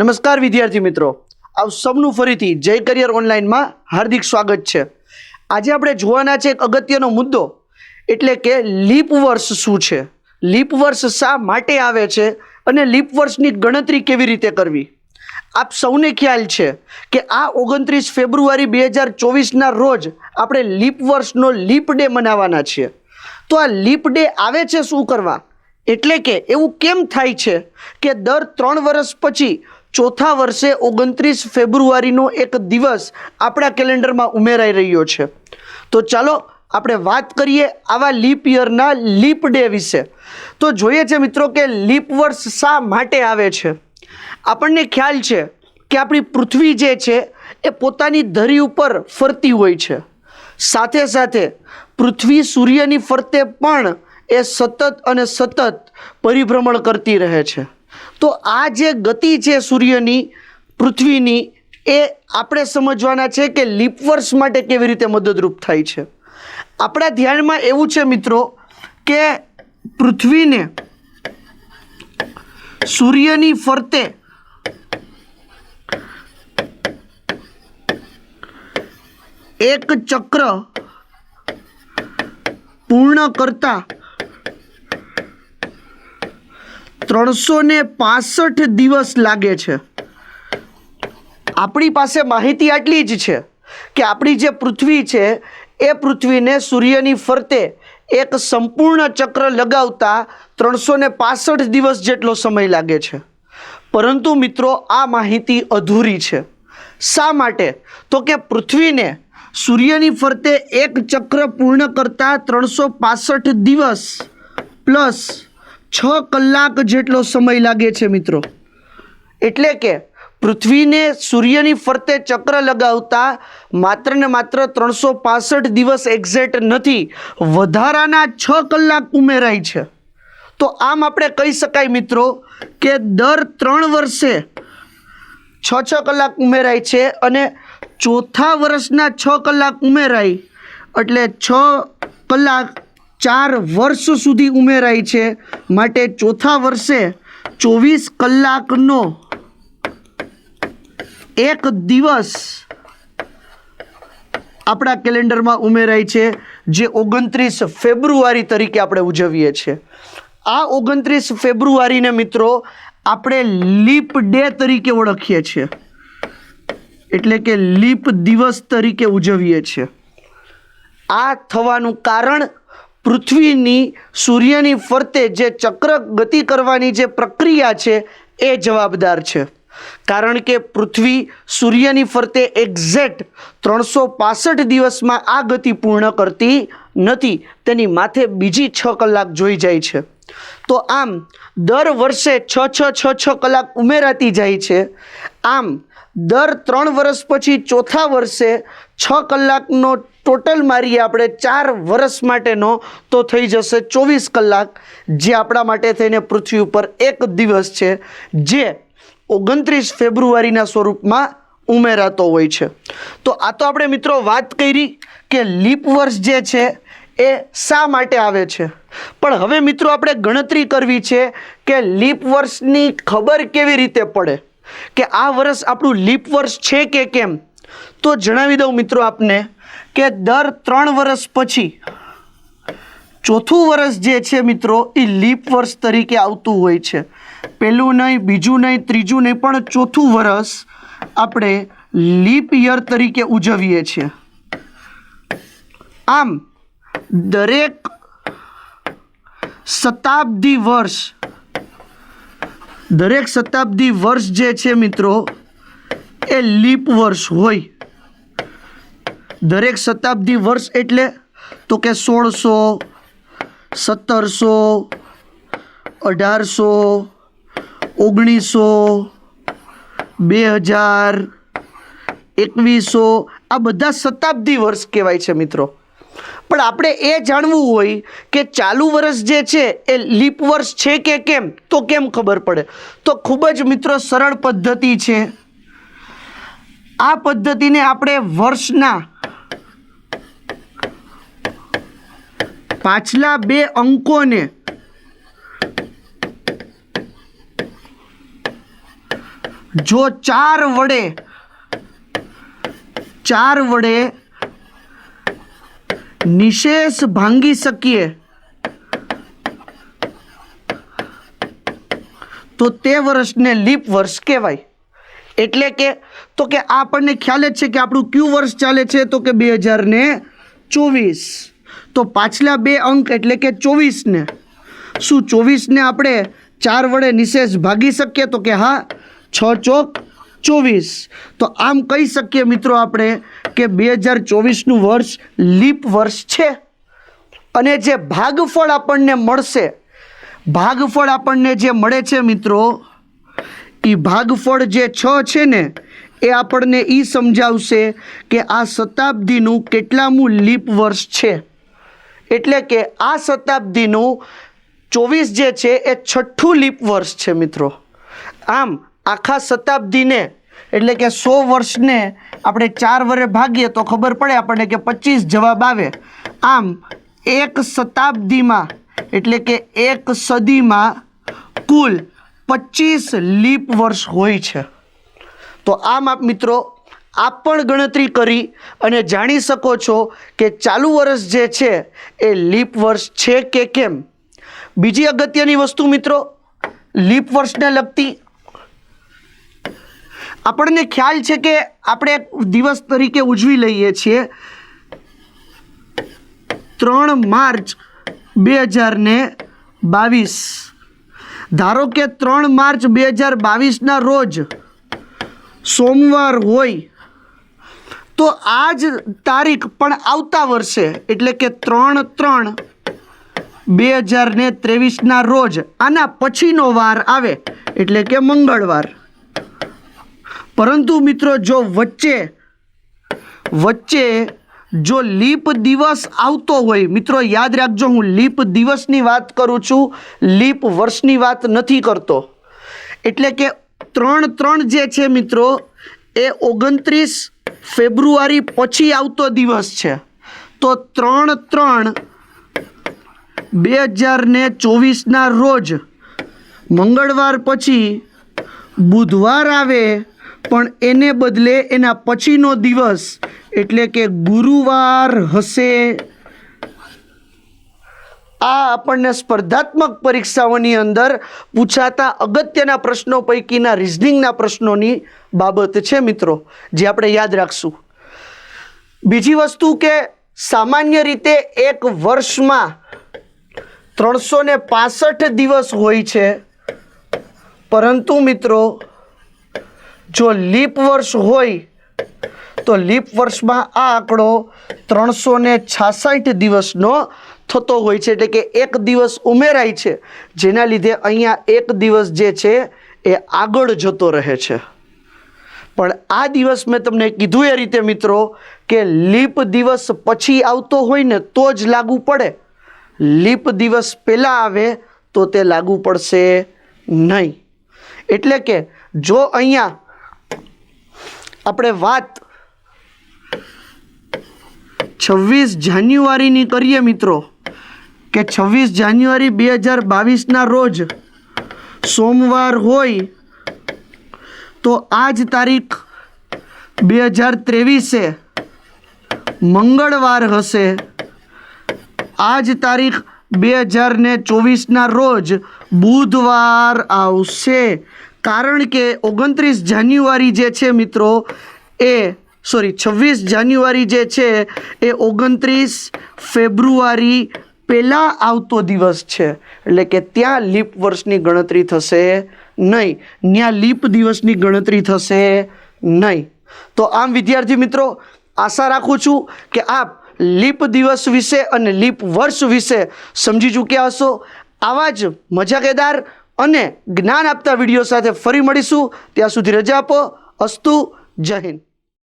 નમસ્કાર વિદ્યાર્થી મિત્રો. આપ સૌનું ફરીથી જય કરિયર ઓનલાઈનમાં હાર્દિક સ્વાગત છે. આજે આપણે જોવાના છે એક અગત્યનો મુદ્દો, એટલે કે લીપ વર્ષ શું છે? લીપ વર્ષ શા માટે આવે છે? અને લીપ વર્ષની ગણતરી કેવી રીતે કરવી? આપ સૌને ખ્યાલ છે કે આ ઓગણત્રીસ ફેબ્રુઆરી બે હજાર ચોવીસના રોજ આપણે લીપ વર્ષનો લીપ ડે મનાવવાના છીએ. તો આ લીપ ડે આવે છે શું કરવા? એટલે કે એવું કેમ થાય છે કે દર ત્રણ વર્ષ પછી ચોથા વર્ષે ઓગણત્રીસ ફેબ્રુઆરીનો એક દિવસ આપણા કેલેન્ડરમાં ઉમેરાઈ રહ્યો છે. તો ચાલો આપણે વાત કરીએ આવા લીપ યરના લીપ ડે વિશે. તો જોઈએ છે મિત્રો કે લીપ વર્ષ શા માટે આવે છે? આપણને ખ્યાલ છે કે આપણી પૃથ્વી જે છે એ પોતાની ધરી ઉપર ફરતી હોય છે. સાથે સાથે પૃથ્વી સૂર્યની ફરતે પણ એ સતત અને સતત પરિભ્રમણ કરતી રહે છે. તો આ જે ગતિ છે સૂર્યની, પૃથ્વીની, એ આપણે સમજવાના છે કે લીપ વર્ષ માટે કેવી રીતે મદદરૂપ થાય છે. આપણા ધ્યાનમાં એવું છે મિત્રો કે પૃથ્વીને સૂર્યની ફરતે એક ચક્ર પૂર્ણ કરતા ત્રણસો ને પાસઠ દિવસ લાગે છે. આપણી પાસે માહિતી આટલી જ છે કે આપણી જે પૃથ્વી છે, એ પૃથ્વીને સૂર્યની ફરતે એક સંપૂર્ણ ચક્ર લગાવતા ત્રણસો ને પાસઠ દિવસ જેટલો સમય લાગે છે. પરંતુ મિત્રો, આ માહિતી અધૂરી છે. શા માટે? તો કે પૃથ્વીને સૂર્યની ફરતે એક ચક્ર પૂર્ણ કરતા ત્રણસો પાસઠ દિવસ, પ્લસ છ કલાક જેટલો સમય લાગે છે, મિત્રો. એટલે કે પૃથ્વીને સૂર્યની ફરતે ચક્ર લગાવતા માત્ર ને માત્ર ત્રણસો પાસઠ દિવસ એક્ઝેક્ટ નથી. વધારાના છ કલાક ઉમેરાય છે. તો આમ આપણે કહી શકાય, મિત્રો, કે દર ત્રણ વર્ષે છ છ કલાક ઉમેરાય છે અને ચોથા વર્ષના છ કલાક ઉમેરાય. એટલે છ કલાક ચાર વર્ષ સુધી ઉમેરાય છે. માટે ચોથા વર્ષે ચોવીસ કલાકનો એક દિવસ આપણા કેલેન્ડરમાં ઉમેરાય છે, જે ઓગણત્રીસ ફેબ્રુઆરી તરીકે આપણે ઉજવીએ છીએ. આ ઓગણત્રીસ ફેબ્રુઆરીને મિત્રો, આપણે લીપ ડે તરીકે ઓળખીએ છીએ. એટલે કે લીપ દિવસ તરીકે ઉજવીએ છીએ. આ થવાનું કારણ પૃથ્વીની સૂર્યની ફરતે જે ચક્ર ગતિ કરવાની જે પ્રક્રિયા છે, એ જવાબદાર છે. કારણ કે પૃથ્વી સૂર્યની ફરતે એક્ઝેક્ટ ત્રણસો પાસઠ દિવસમાં આ ગતિ પૂર્ણ કરતી નથી, તેની માથે બીજી છ કલાક જોઈ જાય છે. તો આમ, દર વર્ષે છ છ છ છ કલાક ઉમેરાતી જાય છે. આમ દર ત્રણ વર્ષ પછી ચોથા વર્ષે છ કલાકનો ટોટલ મારીએ આપણે ચાર વર્ષ માટેનો, તો થઈ જશે ચોવીસ કલાક, જે આપણા માટે થઈને પૃથ્વી ઉપર એક દિવસ છે, જે ઓગણત્રીસ ફેબ્રુઆરીના સ્વરૂપમાં ઉમેરાતો હોય છે. તો આ તો આપણે મિત્રો વાત કરી કે લીપ વર્ષ જે છે, એ શા માટે આવે છે? પણ હવે મિત્રો આપણે ગણતરી કરવી છે કે લીપ વર્ષની ખબર કેવી રીતે પડે? કે આ વર્ષ આપણું લીપ વર્ષ છે કે કેમ? તો જણાવી દઉં મિત્રો આપને કે દર ત્રણ વર્ષ પછી, ચોથું વર્ષ જે છે મિત્રો, એ લીપ વર્ષ તરીકે આવતું હોય છે. પહેલું નહીં, બીજું નહીં, ત્રીજું નહીં, પણ ચોથું વર્ષ આપણે લીપ યર તરીકે ઉજવીએ છીએ. આમ, દરેક શતાબ્દી વર્ષ દરેક શતાબ્દી વર્ષ જે છે મિત્રો, એ લીપ વર્ષ હોય. દરેક શતાબ્દી વર્ષ એટલે તો કે સોળસો, સત્તરસો, અઢારસો, ઓગણીસો, બે હજાર, એકવીસો, આ બધા શતાબ્દી વર્ષ કહેવાય છે મિત્રો. પણ આપણે એ જાણવું હોય કે ચાલુ વર્ષ જે છે, એ લીપ વર્ષ છે કે કેમ? તો કેમ ખબર પડે? તો ખૂબ જ મિત્રો સરળ પદ્ધતિ છે. આ પદ્ધતિને આપણે વર્ષના પાછલા બે અંકોને જો ચાર વડે ચાર વડે નિશેષ ભાંગી શકીએ. તો તે વર્ષને લીપ વર્ષ કહેવાય. એટલે કે, તો કે આપણને ખ્યાલ જ છે કે આપણું કયું વર્ષ ચાલે છે તો કે બે હજાર ને ચોવીસ. તો પાછલા બે અંક એટલે કે ચોવીસને. શું ચોવીસને આપણે ચાર વડે નિશેષ ભાગી શકીએ? તો કે હા, છ ચોક ચોવીસ. તો આમ કહી શકીએ મિત્રો આપણે કે બે હજાર ચોવીસનું વર્ષ લીપ વર્ષ છે. અને જે ભાગફળ આપણને મળશે, ભાગફળ આપણને જે મળે છે મિત્રો એ ભાગફળ જે છ છે ને, એ આપણને એ સમજાવશે કે આ શતાબ્દીનું કેટલામું લીપ વર્ષ છે. એટલે કે આ શતાબ્દીનું ચોવીસ જે છે, એ છઠ્ઠું લીપ વર્ષ છે મિત્રો. આમ, આખા શતાબ્દીને એટલે કે સો વર્ષને આપણે ચાર વરે ભાગીએ તો ખબર પડે આપણને કે પચીસ જવાબ આવે. આમ એક શતાબ્દીમાં, એટલે કે એક સદીમાં કુલ પચીસ લીપ વર્ષ હોય છે. તો આમ આપ મિત્રો, આપ પણ ગણતરી કરી અને જાણી શકો છો કે ચાલુ વર્ષ જે છે એ લીપ વર્ષ છે કે કેમ. બીજી અગત્યની વસ્તુ મિત્રો, લીપ વર્ષને લગતી આપણને ખ્યાલ છે કે આપણે દિવસ તરીકે ઉજવી લઈએ છીએ. ત્રણ માર્ચ બે હજાર ને બાવીસ. ધારો કે ત્રણ માર્ચ બે હજાર બાવીસના રોજ સોમવાર હોય, તો આ જ તારીખ પણ આવતા વર્ષે, એટલે કે ત્રણ ત્રણ બે હજાર ને ત્રેવીસના રોજ, આના પછીનો વાર આવે, એટલે કે મંગળવાર. પરંતુ મિત્રો જો વચ્ચે વચ્ચે જો લીપ દિવસ આવતો હોય, મિત્રો યાદ રાખજો હું લીપ દિવસની વાત કરું છું, લીપ વર્ષની વાત નથી કરતો. એટલે કે ત્રણ ત્રણ જે છે મિત્રો, એ ઓગણત્રીસ ફેબ્રુઆરી પછી આવતો દિવસ છે. તો ત્રણ ત્રણ બે હજાર ને ચોવીસના રોજ મંગળવાર પછી બુધવાર આવે પણ એને બદલે એના પછીનો દિવસ એટલે કે ગુરુવાર હશે. આ આપણને સ્પર્ધાત્મક પરીક્ષાઓની અંદર પૂછાતા અગત્યના પ્રશ્નો પૈકીના રિઝનિંગના પ્રશ્નોની બાબત છે મિત્રો, જે આપણે યાદ રાખશું. બીજી વસ્તુ કે સામાન્ય રીતે એક વર્ષમાં ત્રણસો ને પાસઠ દિવસ હોય છે. પરંતુ મિત્રો જો લીપ વર્ષ હોય, તો લીપ વર્ષમાં આ આંકડો ત્રણસો ને છાસઠ દિવસનો થતો હોય છે. એટલે કે એક દિવસ ઉમેરાય છે. જેના લીધે અહીંયા એક દિવસ જે છે, એ આગળ જતો રહે છે. પણ આ દિવસ મેં તમને કીધું એ રીતે, મિત્રો, કે લીપ દિવસ પછી આવતો હોય ને, તો જ લાગુ પડે. લીપ દિવસ પહેલાં આવે, તો તે લાગુ પડશે નહીં. એટલે કે જો અહીંયા આપણે વાત છવ્વીસ જાન્યુઆરીની કરીએ મિત્રો કે છવ્વીસ જાન્યુઆરી બે હજાર બાવીસના રોજ સોમવાર હોય તો આ જ તારીખ બે હજાર ત્રેવીસે મંગળવાર હશે. આ જ તારીખ બે હજાર ને ચોવીસના રોજ બુધવાર આવશે. કારણ કે ઓગણત્રીસ જાન્યુઆરી જે છે મિત્રો, એ સોરી છવ્વીસ જાન્યુઆરી જે છે, એ ઓગણત્રીસ ફેબ્રુઆરી પહેલાં આવતો દિવસ છે. એટલે કે ત્યાં લીપ વર્ષની ગણતરી થશે નહીં. ત્યાં લીપ દિવસની ગણતરી થશે નહીં. તો આમ વિદ્યાર્થી મિત્રો, આશા રાખું છું કે આપ લીપ દિવસ વિશે અને લીપ વર્ષ વિશે સમજી ચૂક્યા હશો. આવા જ મજાકેદાર અને જ્ઞાન આપતા વીડિયો સાથે ફરી મળીશું. ત્યાં સુધી રજા આપો. અસ્તુ જય હિન્દ.